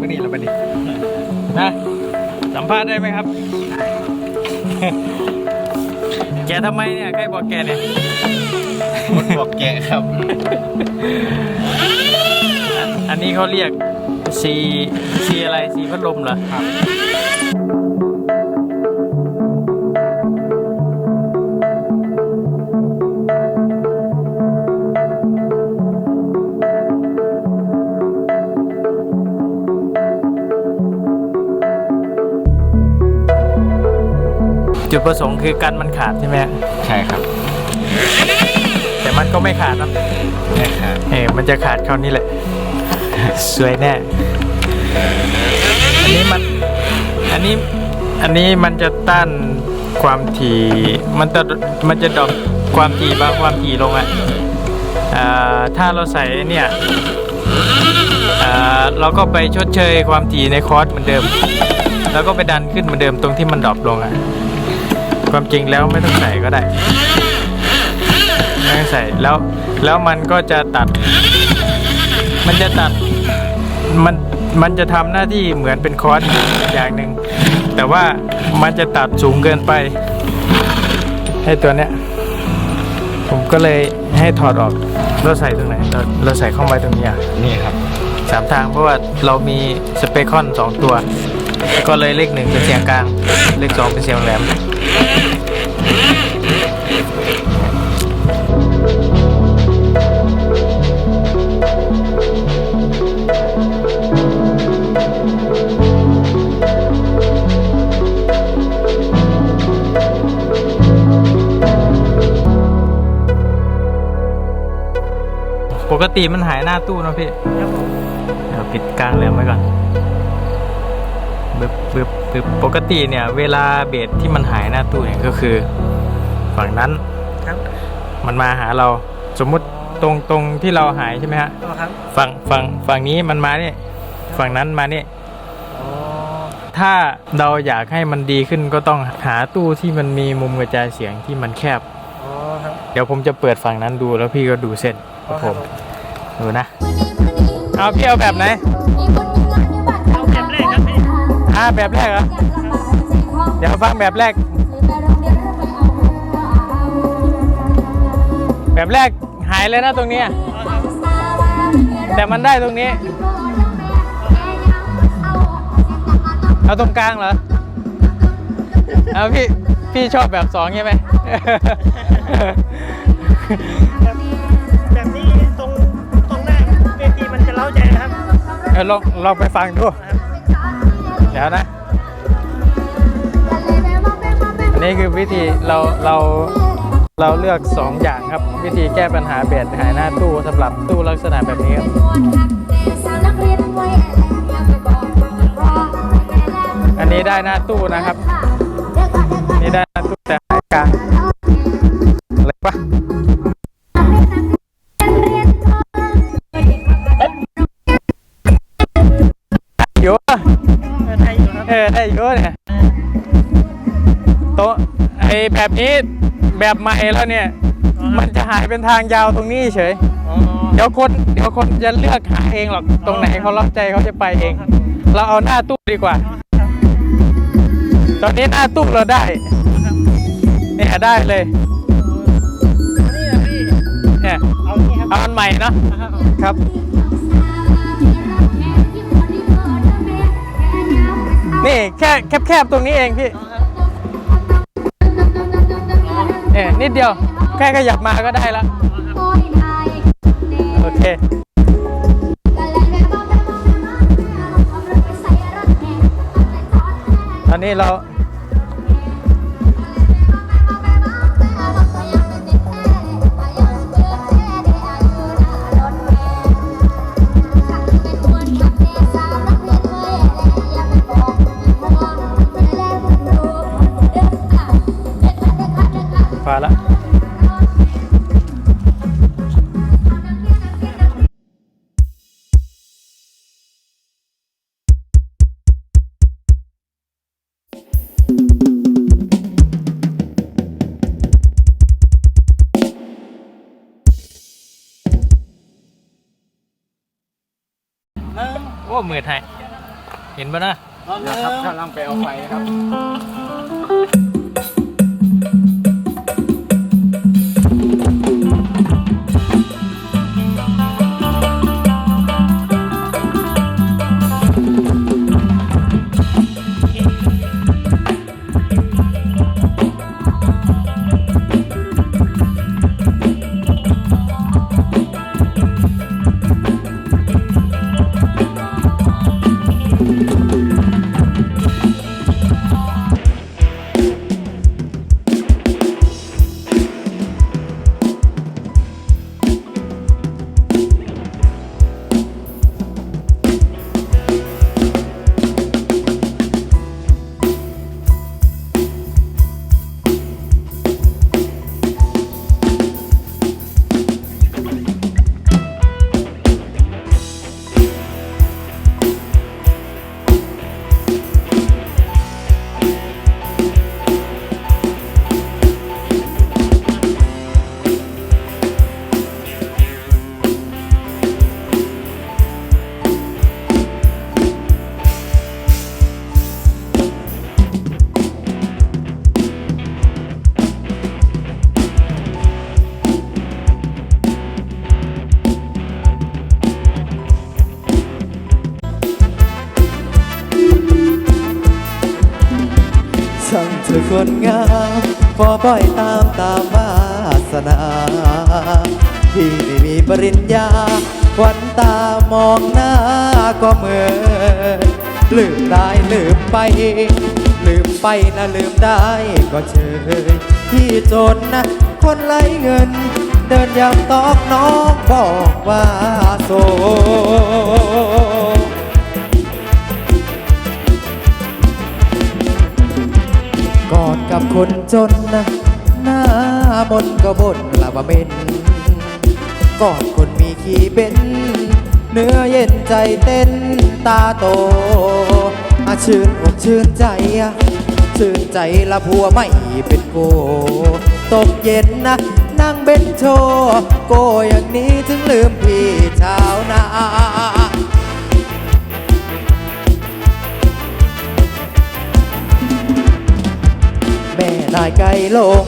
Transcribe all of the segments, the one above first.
ก็นี่แล้วบัดนี้นะสัมภาษณ์ได้ไหมครับ แกทำไมเนี่ยใครบอกแกเนี่ยคนบอกแกะครับ อันนี้เขาเรียกสีสีอะไรสีพัดลมเหรอครับ จุดประสงค์คือกันมันขาดใช่ไหมฮะใช่ครับ แต่มันก็ไม่ขาดนะใช่ครับเออมันจะขาดคราวนี้แหละ สวยแน่ อันนี้มัน อันนี้ อันนี้มันจะต้านความถี่มันจะมันจะดรอปความถี่บางความถี่ลงอะอ่าถ้าเราใส่เนี่ยอ่าเราก็ไปชดเชยความถี่ในคอร์สเหมือนเดิม แล้วก็ไปดันขึ้นเหมือนเดิมตรงที่มันดรอปลงอะ ความจริงแล้วไม่ต้องใส่ก็ได้ไม่ต้องใส่แล้วแล้วมันก็จะตัด มันจะตัดมันมันจะทำหน้าที่เหมือนเป็นคอร์สอย่างหนึ่งแต่ว่ามันจะตัดสูงเกินไป ให้ตัวเนี้ยผมก็เลยให้ถอดออกเราใส่ตรงไหนเราเราใส่เข้าไปตรงนี้อะนี่ครับสามทางเพราะว่าเรามีสเปคอนสองตัว ก็เลยเลขหนึ่งเป็นเสียงกลาง เลขสองเป็นเสียงแหลม ปกติมันหายหน้าตู้เนะพี่ เดี๋ยวปิดกลางแหลมไว้ก่อน บึบบึบ บึบปกติเนี่ยเวลาเบสที่มันหายหน้าตู้เนี่ยก็คือฝั่งนั้นครับมันมาหาเราสมมุติตรงตรงที่เราหายใช่ไหมฮะต่อครับฝั่งฝั่งฝั่งนี้มันมาเนี่ยฝั่งนั้นมาเนี่ยอ๋อถ้าเราอยากให้มันดีขึ้นก็ต้องหาตู้ที่มันมีมุมกระจายเสียงที่มันแคบ อ๋อครับเดี๋ยวผมจะเปิดฝั่งนั้นดูแล้วพี่ก็ดูเส้นครับผมดูนะ เอาพี่เอาแบบไหนเอาแบบแรกครับพี่ อ่าแบบแรกเหรอเดี๋ยวฟังแบบแรก แบบแรกหายเลยนะตรงเนี้ยแต่มันได้ตรงนี้ เอาตรงกลางเหรอ เอาพี่ พี่ชอบแบบสองใช่ไหมแบบแบบนี้ตรงตรงหน้าเวทีมันจะเล้าใจนะครับเออลองลองไปฟังดูเดี๋ยวนะ อันนี้คือวิธีเราเราเราเลือก 2 อย่างครับ วิธีแก้ปัญหาเบสหายหน้าตู้สำหรับตู้ลักษณะแบบนี้ครับอันนี้ได้หน้าตู้นะครับ อยู่ครับเออได้อยู่เนี่ยโต๊ะไอแบบนี้แบบใหม่แล้วเนี่ย มันจะหายเป็นทางยาวตรงนี้เฉยอ๋อเดี๋ยวคนเดี๋ยวคนจะเลือกหาเองหรอกตรงไหนเขารับใจเขาจะไปเอง เราเอาหน้าตู้ดีกว่า ตอนนี้หน้าตู้เราได้เนี่ยได้เลยนี่นะพี่เนี่ยเอานี่ครับเอาอันใหม่เนาะครับ นี่แค่แคบๆตรงนี้เองพี่เนี่ยนิดเดียว แค่ขยับมาก็ได้ละโอเคตอนนี้เรา พอละโอ้มือไทยเห็นปะนะนะ ครับกำลังไปเอาไฟครับ ธอคนงามพอปล่อยตามตามวาสนาที่ไม่มีปริญญาควันตามองหน้าก็เหมือนลืมได้ลืมไป ลืมไปนะลืมได้ก็เชยที่จนนะคนไร้เงิน เดินยามตอกน้องบอกว่าโสด กับคนจนนะหน้ามนก็บ่นละว่าเป็นกอดคนมีขี้เป็น เนื้อเย็นใจเต้นตาโตอาชื่นอกชื่นใจอะชื่นใจละผัวไม่เป็นโกตกเย็นนะนั่งเบนโชโกอย่างนี้ถึงลืมพี่ชาวนา แม่นายไก่ลง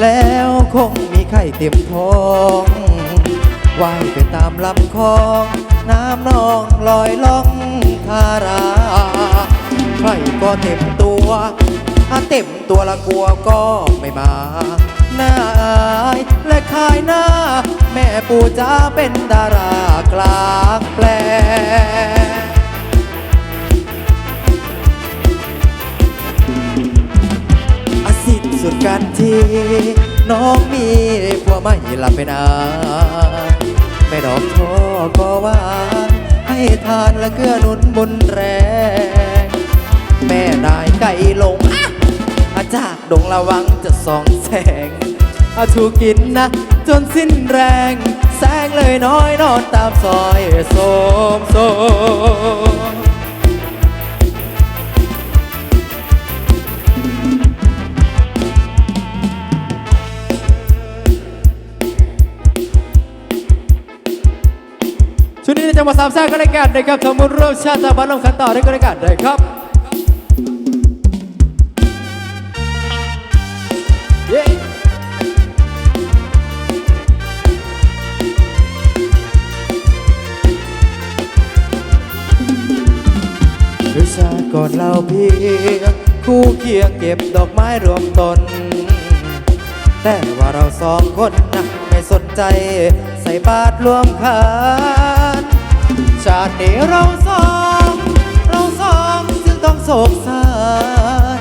แล้วคงมีไข่เต็มท้องว่ายไปตามลำคลอง น้ำนองลอยล่องทาราใครก็เต็มตัวถ้าเต็มตัวละกลัวก็ไม่มาหน้าอายและขายหน้า แม่ปู่จ้าเป็นดารากลางแปลง สุดการที่น้องมีผัวไม่หลับไปนานไม่ดอกท่อก็ว่า ให้ทานและเกื้อหนุนบุญแรง แม่นายไก่ลงอะอาจากดงระวังจะส่องแสงอาถูกกินนะ จนสิ้นแรง แสงเลยน้อยนอนตามซอยโสมโสม จังหวัดสามแซ่ก็ได้กันนะครับทำบุญร่วมชาติบ้านลมขันต่อได้ก็ได้กันได้ครับเย้ด้วยชาติก่อนเราเพียงคู่เคียงเก็บดอกไม้รวมตน แต่ว่าเราสองคนนะไม่สนใจ ใส่บาตรรวมขันชาตินี้เราสองเราสองจึงต้องโศกสาร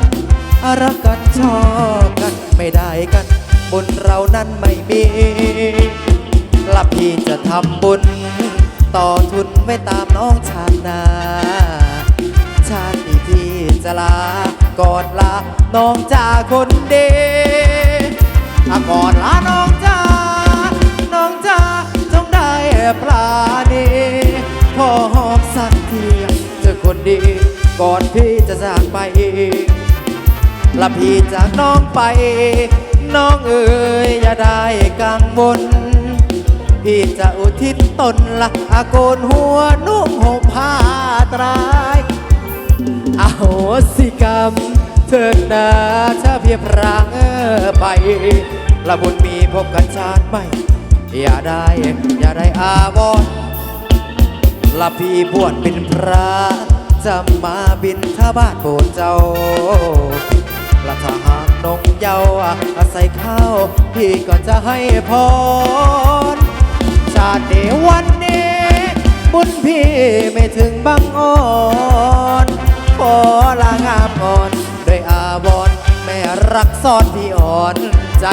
อารักกันชอบกันไม่ได้กันบุญเรานั้นไม่มีลับพี่จะทำบุญ ต่อทุนไว้ตามน้องชาตินาชาตินี้พี่จะลากอดลาน้องจาคนเดีอากอดลาน้องจ้าน้องจ้าจงได้ปลาณี พอหอมสักทีเจอคนดี ก่อนพี่จะจากไปละพี่จากน้องไป น้องเอ๋ยอย่าได้กังวลพี่จะอุทิศตนละอาโกนหัวนุ่งห่มผ้าตรายอโหสิกรรมเถิดนาถ้าเพียบรางไปละบุญมีพบกันชาติใหม่ อย่าได้ อย่าได้อาวรณ์ ละพี่บวชเป็นพระ จะมาบินทบาทโบสถ์เจ้าละทหารนงเยาว์อาศัยข้าว พี่ก็จะให้พร ชาตินี้วันนี้ บุญพี่ไม่ถึงบังอ่อนขอลางามอ่อน ด้วยอาวรณ์แม่รักซ่อนพี่อ่อนใจ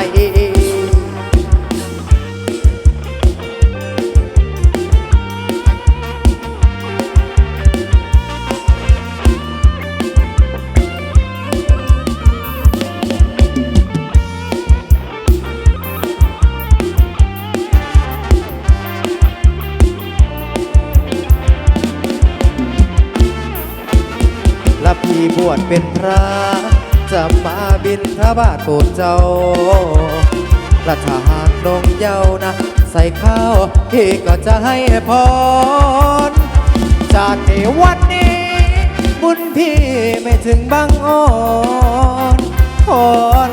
เป็นพระ จะมาบินทบาทโปรดเจ้าและถ้าหากนงเยานะ ใส่ข้าวพี่ก็จะให้พรชาตินี้วันนี้ บุญพี่ไม่ถึงบังอ่อนขอ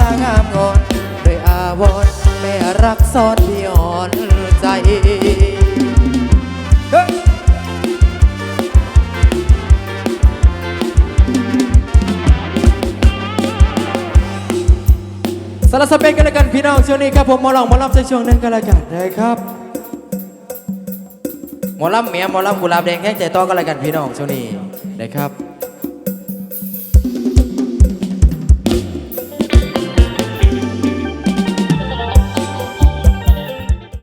ลางามงอนด้วยอาวรแม่รักซ่อนพี่อ่อนใจ สารบสเปกกันแล้วกันพี่น้องช่วงนี้ครับผมหมอลองหมอลำในช่วงนั้นกันแล้วกันนะครับหมอลำเมียหมอลำกุหลาบแดงแข้งใจต้อกันแล้วกันพี่น้องช่วงนี้นะครับ